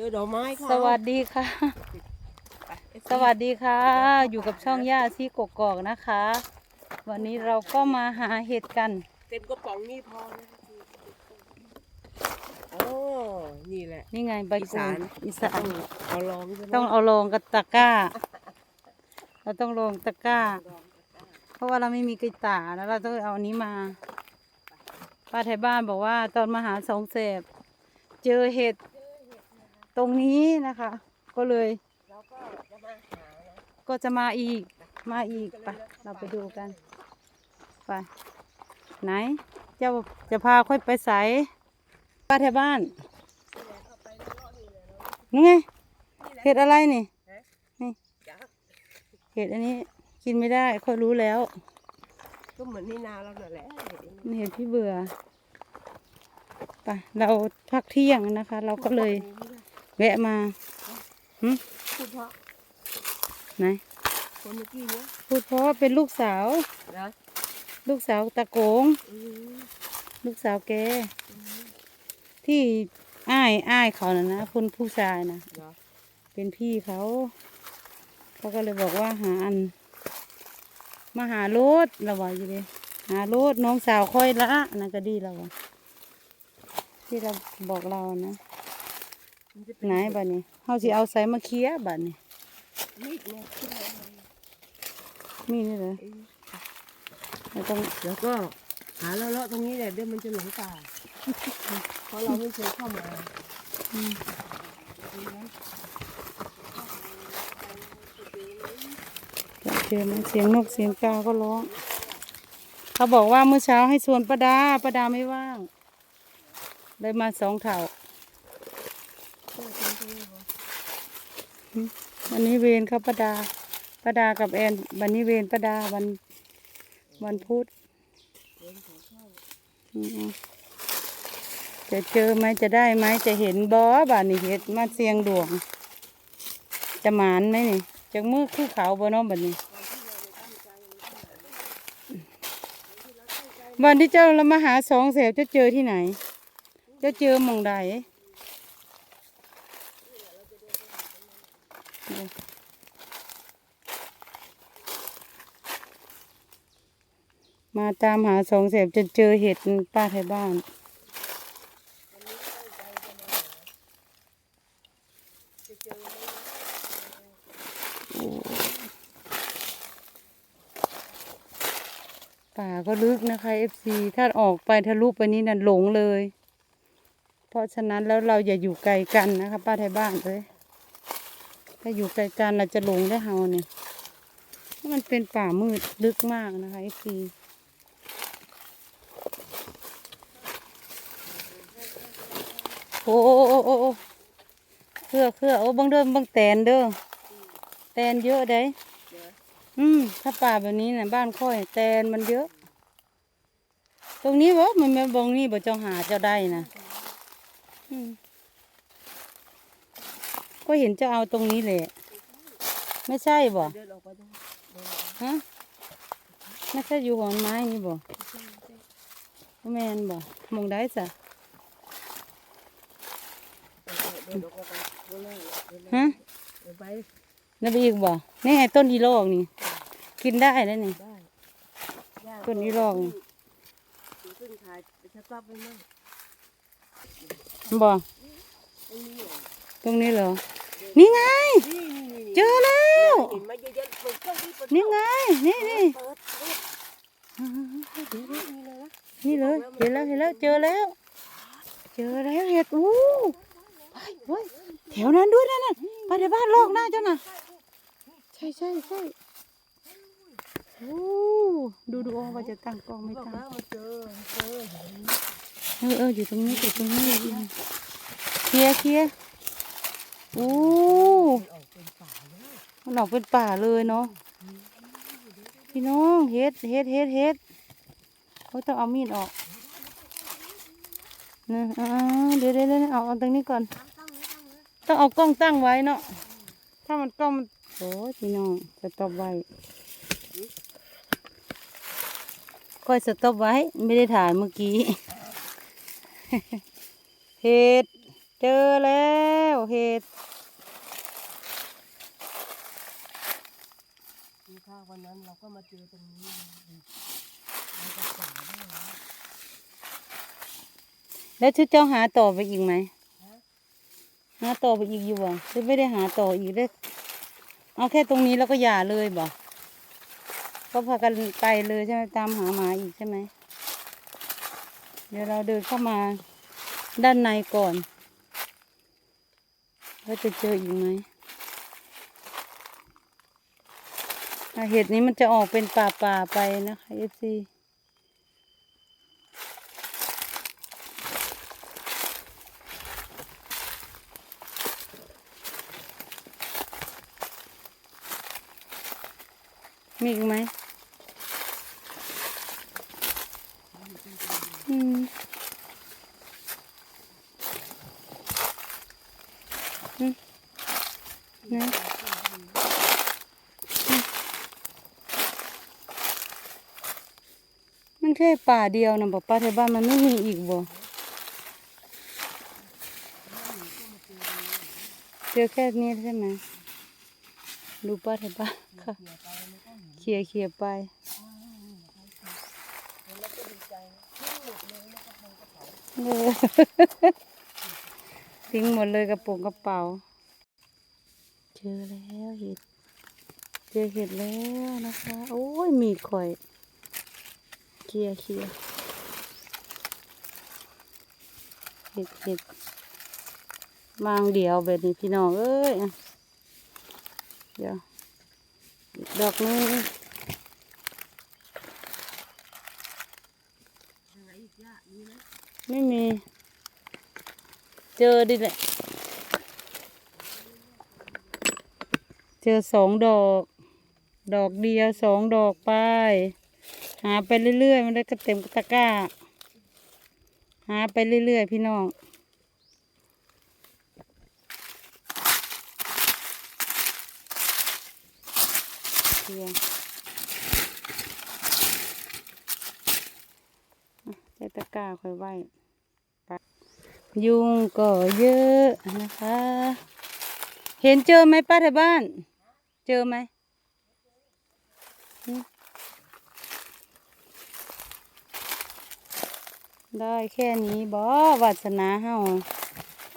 เจอดอกไม้ค่ะสวัสดีค่ะ สวัสดีค่ะ อยู่กับช่องย่าซีกกอกนะคะ วันนี้เราก็มาหาเห็ดกัน เต็มกระป๋องนี่พอนะโอ้นี่แหละ นี่ไงใบอีกูสานอีสาต้อนงเอาลองใช่ไหมต้องเอาลงกับตะกร้า เราต้องลงตะกร้า เพราะว่าเราไม่มีกระตาแล้วเราต้องเอาอันนี้มาป้าไทยบ้านบอกว่าตอนมาหาสองเสบเจอเห็ด ตรงนี้นะคะ ก็เลยเราก็จะมาหานะก็จะมาอีกมาอีกไปเราไปดูกันไปไหนเจ้าจะพาค่อยไปใสป้าแถวบ้านนี่ไงเห็ดอะไรนี่นี่จ้ะเห็ดอันนี้กินไม่ได้ค่อยรู้แล้ว ก็เหมือนนี่นาเรานั่นแหละนี่เห็ดพี่เบื่อไปเราพักเที่ยงนะคะ เราก็เลย แวะมาหึพูดเพราะไหนคนเมื่อกี้เนี้ยพูดเพราะว่าเป็นลูกสาว นะลูกสาวตะโกง อืมลูกสาวแก ที่อ้ายอ้ายเขาน่ะนะคนผู้ชายนะเดี๋ยวเป็นพี่เขาเขาก็เลยบอกว่าหาอัน มาหารถเราว่าอยู่เลยหารถน้องสาวค่อยละนั่นก็ดีเราอะที่เราบอกเรานะมันจะเป็น ไหนบัดนี้เขาสิเอาใส่มาเคลียร์บัดนี้มีดเนี่ยขึ้นมามีนี่เลยเราต้องแล้วก็หาเลาะๆตรงนี้แหละเดี๋ยวมันจะหลงป่าเพราะเราไม่เคยเข้ามาอืมเจอไหมเสียงนกเสียงกาก็ร้องเขาบอกว่าเมื่อเช้าให้ชวนป้าดาป้าดาไม่ว่างเลยมาสองเถ่าอืม วันนี้เวรครับป้าดาป้าดากับแอน วันนี้เวรป้าดาวันวันพุธจะเจอไหมจะได้ไหมจะเห็นบอบ่านี่เห็ดมาเสียงดวง จะหมานไหมนี่จากมือคู่เขาบ่เน้องบัดนี้ วันที่เจ้าเรามาหาสองแสวจะเจอที่ไหน จะเจอมองใด มาตามหาสองแสวจนเจอเห็ดป้าไทยบ้านป่าก็ลึกนะคะเอฟซีถ้าออกไปทะลุไปนี้นั่นหลงเลย เพราะฉะนั้นแล้วเราอย่าอยู่ไกลกันนะคะป้าไทยบ้านเลยถ้าอยู่ไกลกันเราจะหลงได้เฮาเนี่ยมันเป็นป่ามืดลึกมากนะคะเอฟซี โอ้โอ้โอ้โอ้โอ้เครือเครือโอ้บังเดิมบังแตนเด้อแตนเยอะเด้อืมถ้าป่าแบบนี้นะบ้านค่อย แตนมันเยอะ ตรงนี้บ่มันมาบงนี่บ่เจ้าหาเจ้าได้นะอืมก็เห็นเจ้าเอาตรงนี้แหละ ไม่ใช่บ่เดินออกไปตรงฮะไม่ใช่อยู่หอนไม้นี่บ่บ่แม่นบ่มองได้จ้ะ เดินออกไปเดินเลยเดินเลย ฮะเดินไปนั่นไปอีกบ่นี่ไงต้นอีโลกนี่ กินได้แล้วนี่ได้ย่าต้นอีโลกนี่ถือขึ้นถ่ายไปชักรับไปมั่งบ่ตรงนี้เหรอตรงนี้เหรอ นี่ไงนี่นี่นี่เจอแล้วเห็นไหมเยอะๆเปิดเครื่องที่เปิดนี่ไง นี่นี่เปิดเปิดนี่เลยนะนี่เลย เห็นแล้ว เห็นแล้ว เจอแล้ว เจอแล้วเห็ดอู้ไป เฮ้ยแถวนั้นด้วยนั่นน่ะไปในบ้านลอกหน้าเจ้าน่ะ ใช่ใช่ใช่โอ้ดูดูอ๋อว่าจะตั้งกล้องไม่ตั้งเจอเจอเออเอออยู่ตรงนี้อยู่ตรงนี้เคลียเคลียร์โอ้ออกเป็นป่าแล้วมันออกเป็นป่าเลยเนาะพี่น้องเฮ็ดเฮ็ดเฮ็ดเฮ็ดเขาต้องเอามีดออกนะอ่าเดี๋ยเดี๋ยวเดี๋ยวเอาเอาตรงนี้ก่อน ต้องเอากล้องตั้งไว้เนาะ ถ้ามันกล้องมันโอ้ยพี่น้องสต็อปไว้ก็สต็อปไว้ ไม่ได้ถ่ายเมื่อกี้เฮ็ด เจอแล้วเห็ดมีข้าวันนั้นเราก็มาเจอตรงนี้แล้วชุดเจ้าหาต่อไปอีกไหม หาต่อไปอีกอยู่บ่หรือไม่ได้หาต่ออีกได้เอาแค่ตรงนี้แล้วก็อย่าเลยบ่ก็พากันไปเลยใช่ไหมตามหาหมาอีกใช่ไหมเดี๋ยวเราเดินเข้ามาด้านในก่อนว่าจะเจออีกไหมเห็ดนี้มันจะออกเป็นป่าๆไปนะคะเอฟซี มีอีกไหมอืมอืมนะอืมมันแค่ป่าเดียวนะบอกป้าแถวบ้านมันไม่มีอีกบ่เจอแค่นี้ใช่ไหมดูป้าแถวบ้านค่ะ เกี่ยวไปแล้วก็เห็นเขี่ยเขี่ยไปแล้วก็ดีใจทั้งหมดเลยนะครับในกระเป๋าเออทิ้งหมดเลยกระปุกกระเป๋า เจอแล้วเห็ด เจอเห็ดแล้วนะคะ โอ้ยมีดข่อยเคลียร์เคลียร์เห็ดเห็ดวางเดียวแบบนี้พี่น้องเอ้ยอะเดี๋ยวอีก ดอกนึงอะไรอีกย่ามีไมไม่มี เจอดิแหละ เจอสองดอก ดอกเดียวสองดอกไป หาไปเรื่อยๆ มันได้ก็เต็มตะกร้า หาไปเรื่อยๆ พี่น้องียงอะใส่ตะกร้าค่อยไว้ยุงก็เยอะนะคะ เห็นเจอไหมป้าแถวบ้าน เจอไหมได้แค่นี้บอวาสนาเฮา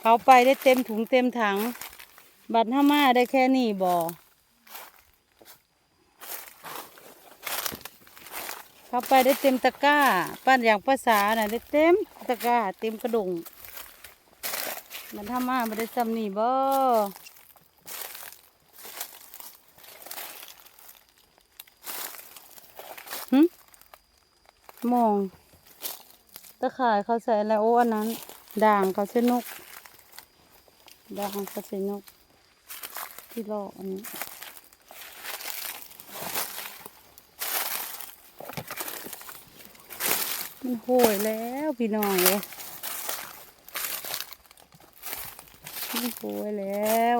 เขาไปได้เต็มถุงเต็มถัง บัตรห้ามาได้แค่นี้บอ เขาไปได้เต็มตะกร้า ปั้นอย่างภาษาน่ะได้เต็มตะกร้า เต็มกระดงบัตรห้ามาไม่ได้ซ้ำนี่บอมอง ตะข่ายเขาใส่อะไรโอ้อันนั้น ด่างเขาใส่นก ด่างเขาใส่นก ที่ลอกอันนี้ มันโหยแล้วพี่น้องเลยมันโหยแล้ว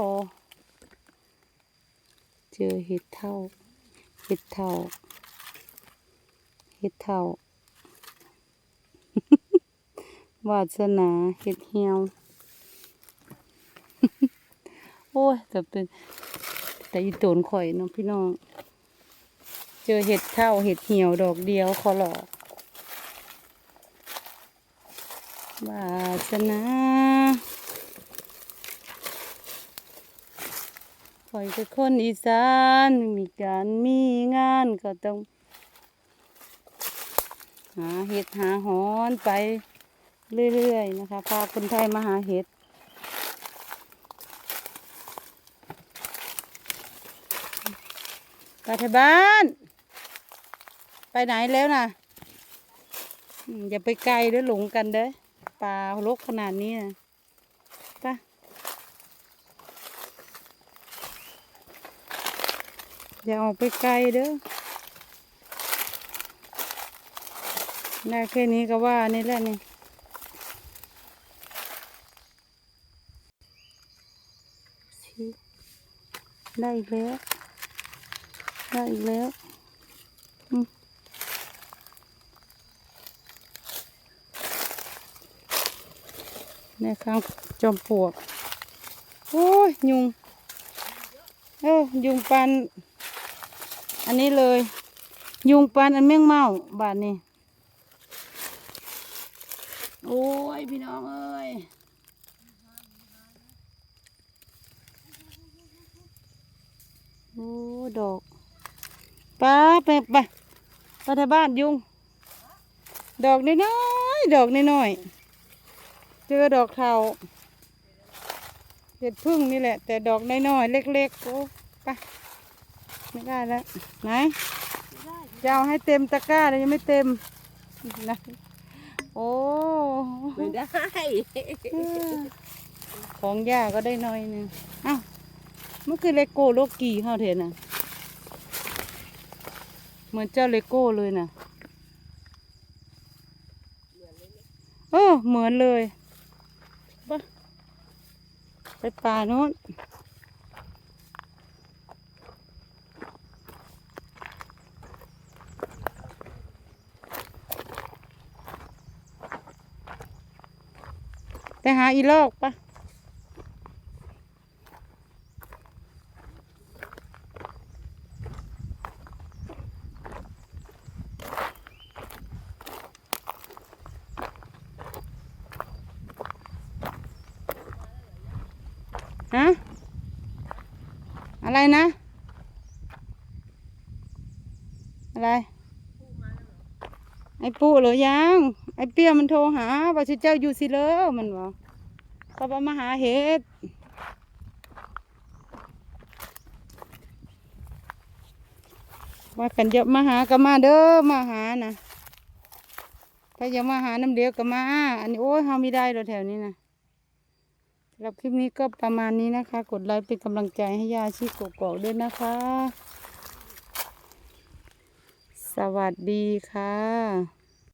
เจอเห็ดเท่าเห็ดเท่าเห็ดเท่าวาสนาเห็ดเหี่ยวโอ้ยแต่เป็นแต่อีโตนข่อยเนาะพี่น้อง เจอเห็ดเท่าเห็ดเหี่ยวดอกเดียวขอหลอกวาสนาข่อยเป็นคนอีสาน มีการมีงานก็ต้อง หาเห็ดหาหอนไปเรื่อยๆนะคะ พาคนไทยมาหาเห็ดไปที่บ้าน ไปไหนแล้วนะอืมอย่าไปไกลเด้อหลงกันเด้อ ป่าลกขนาดนี้นะไปอย่าออกไปไกลเด้อได้แค่นี้ก็ว่านี่แหละนี่ได้อีกแล้ว ได้อีกแล้ว อืม ในข้างจอมปลวก โอ้ย ยุง เออยุงปัน อันนี้เลย ยุงปันอันแมงเมาบาดนี้ โอ้ย พี่น้องเอ้ยโอ้ดอกป้าไปไปไปที่บ้านยุง ดอกน้อยๆดอกน้อยๆ เจอดอกเทาเห็ดพึ่งนี่แหละ แต่ดอกน้อยๆเล็กๆโอ้ไปไม่ได้แล้วไหนจะเอาให้เต็มตะกร้าเลยยังไม่เต็มนะโอ้ไม่ได้ ของยาก็ได้น้อยหนึงเอ้ามันคือเลโก้โลกีเขาเถอะนะเหมือนเจ้าเลโก้เลยนะเออเหมือนเลยไป ไปป่าโน้นไปหาอีลอกปะ ฮะอะไรนะ อะไร ไอ้ปู่เหรอยัง ไอ้เปี้ยมันโทรหาว่าสิเจ้าอยู่สิเลอมันบอกเขาบอกมาหาเห็ดว่ากันจะมาหาก็มาเด้อมาหานะถ้าอยากมาหาน้ำเดียวก็มา อันนี้โอ้ยเฮาไม่ได้หรอกแถวนี้นะ หรับคลิปนี้ก็ประมาณนี้นะคะ กดไลค์เป็นกำลังใจให้ยาชีกกอกด้วยนะคะ สวัสดีค่ะ